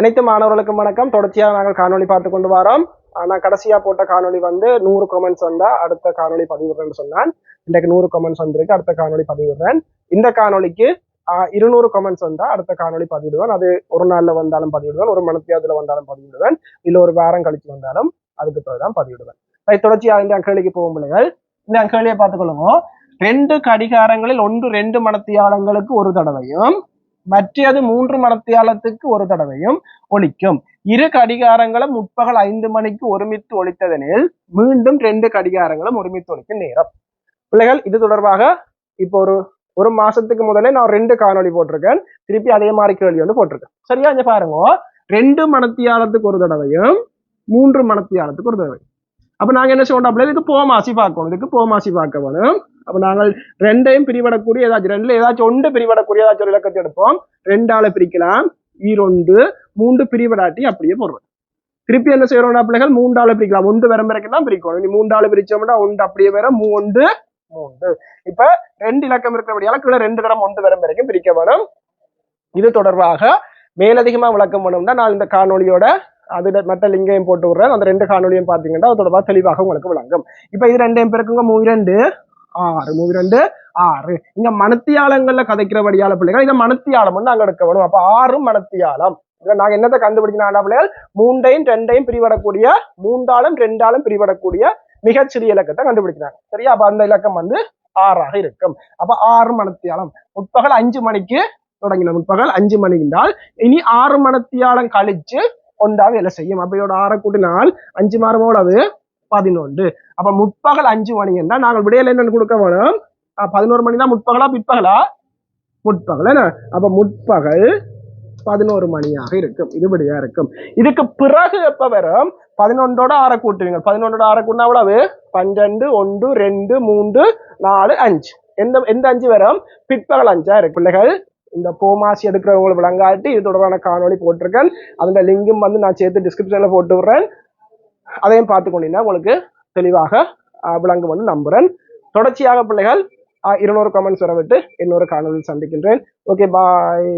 அனைத்து மாணவர்களுக்கும் வணக்கம். தொடர்ச்சியாக நாங்கள் காணொளி பார்த்து கொண்டு வரோம். ஆனால் கடைசியா போட்ட காணொளி வந்து நூறு கமெண்ட்ஸ் வந்தால் அடுத்த காணொலி பதிவிடுறேன்னு சொன்னான். இன்றைக்கு நூறு கமெண்ட்ஸ் வந்திருக்கு அடுத்த காணொலி பதிவிடுறேன். இந்த காணொளிக்கு ஆஹ், இருநூறு கமெண்ட்ஸ் வந்தால் அடுத்த காணொளி பதிவிடுவேன். அது ஒரு நாளில் வந்தாலும் பதிவிடுவேன் ஒரு மனத்தியாதுல வந்தாலும் பதிவிடுவேன். இல்லை ஒரு வாரம் கழிச்சு வந்தாலும் அதுக்கு பிறகுதான் பதிவிடுவேன். தொடர்ச்சியாக இந்த அங்கேளிக்கு போகும் பிள்ளைகள். இந்த அங்கேளியை பார்த்துக்கொள்ளுங்க ரெண்டு கடிகாரங்களில் ஒன்று ரெண்டு மனத்தியாளங்களுக்கு ஒரு தடவையும் மற்றது மூன்று மணத்தியாலத்துக்கு ஒரு தடவையும் ஒலிக்கும். இரு கடிகாரங்களும் முற்பகல் ஐந்து மணிக்கு ஒருமித்து ஒழித்ததனில் மீண்டும் ரெண்டு கடிகாரங்களும் ஒருமித்து ஒழிக்கும் நேரம். பிள்ளைகள் இது தொடர்பாக இப்போ ஒரு ஒரு மாசத்துக்கு முதலே நான் ரெண்டு காணொலி போட்டிருக்கேன். திருப்பி அதே மாதிரி கேள்வி வந்து போட்டிருக்கேன். சரியா இங்க பாருங்க. ரெண்டு மணத்தியாலத்துக்கு ஒரு தடவையும் மூன்று மணத்தியாலத்துக்கு ஒரு தடவை அப்ப நாங்க என்ன சொல்றோம் அப்படின்னா இதுக்கு போமாசி பார்க்கணும். இதுக்கு போமாசி பார்க்க வேணும். அப்போ நாங்கள் ரெண்டையும் பிரிவிடக்கூடிய ஏதாச்சும் ரெண்டுல ஏதாச்சும் ஒன்று பிரிவிடக்கூடிய ஏதாச்சும் ஒரு இலக்கத்தை எடுப்போம். ரெண்டால பிரிக்கலாம். ஈரொண்டு மூன்று பிரிவிடாட்டி அப்படியே போடுவோம் திருப்பி என்ன செய்யறோம் பிள்ளைகள்? மூன்றால பிரிக்கலாம். ஒன்று வரம் தான் பிரிக்கணும். நீ மூன்றால பிரிச்சோம்னா ஒன்று அப்படியே வேற மூன்று மூன்று. இப்ப ரெண்டு இலக்கம் இருக்கிறபடியால கீழே ரெண்டு தரம் ஒன்று வரம் வரைக்கும் பிரிக்க வேணும். இது தொடர்பாக மேலதிகமா விளக்கம் வேணும்னா நான் இந்த காணொலியோட அது மற்ற லிங்கையும் போட்டு விடுறேன். அந்த ரெண்டு காணொலியும் பாத்தீங்கன்னா அது தொடர்பாக தெளிவாக உங்களுக்கு விளங்கும். இப்ப இது ரெண்டையும் பேருக்குங்க. இரண்டு. ஆறு மூணு ரெண்டு ஆறு. இங்க மனத்தியாலங்கள்ல கதைக்கிறபடியால பிள்ளைகள் இதை மனத்தியாலம் வந்து அங்க எடுக்க வேணும் அப்ப ஆறும் மனத்தியாலம் இதுல நாங்க என்னத்தை கண்டுபிடிக்கணும் பிள்ளைகள்? மூண்டையும் ரெண்டையும் பிரிவடக்கூடிய மூன்றாலும் ரெண்டாலும் பிரிவடக்கூடிய மிகச்சிறிய இலக்கத்தை கண்டுபிடிக்கிறாங்க. சரியா? அப்ப அந்த இலக்கம் வந்து ஆறாக இருக்கும். அப்ப ஆறு மணத்தியாலம் முற்பகல் அஞ்சு மணிக்கு தொடங்கின முற்பகல் அஞ்சு மணி என்றால் இனி ஆறு மணத்தியாலம் கழிச்சு ஒன்றாக வேலை செய்யும். அப்ப இதோட ஆற கூட்டினால் அஞ்சு மாறுமோடது பதினொன்று. அப்ப முற்பகல் அஞ்சு மணி என்றால் நாங்கள் விடையில என்னன்னு கொடுக்க வேணும். பதினோரு மணி தான் முற்பகலா பிற்பகலா? முற்பகல் என்ன? அப்ப முற்பகல் பதினோரு மணியாக இருக்கும். இதுபடியா இருக்கும். இதுக்கு பிறகு எப்ப வரும்? பதினொன்றோட ஆறை கூட்டுவீங்க. பதினொன்றோட ஆறை கூட்டினா எவ்வளவு? பன்னெண்டு ஒன்று ரெண்டு மூன்று நாலு அஞ்சு. எந்த எந்த அஞ்சு வரும்? பிற்பகல் அஞ்சா இருக்கு. பிள்ளைகள் இந்த போமாசி எடுக்கிறவங்களை விளங்காட்டி இது தொடர்பான காணொளி போட்டிருக்கேன். அதோட லிங்கும் வந்து நான் சேர்த்து டிஸ்கிரிப்ஷன்ல போட்டு விடுறேன். அதையும் பார்த்து கொண்டீங்கன்னா உங்களுக்கு தெளிவாக விளங்கும் வந்து நம்புறேன். தொடர்ச்சியாக பிள்ளைகள் இருநூறு கமெண்ட்ஸ் வரவிட்டு இன்னொரு காணொலியில் சந்திக்கின்றேன். Okay bye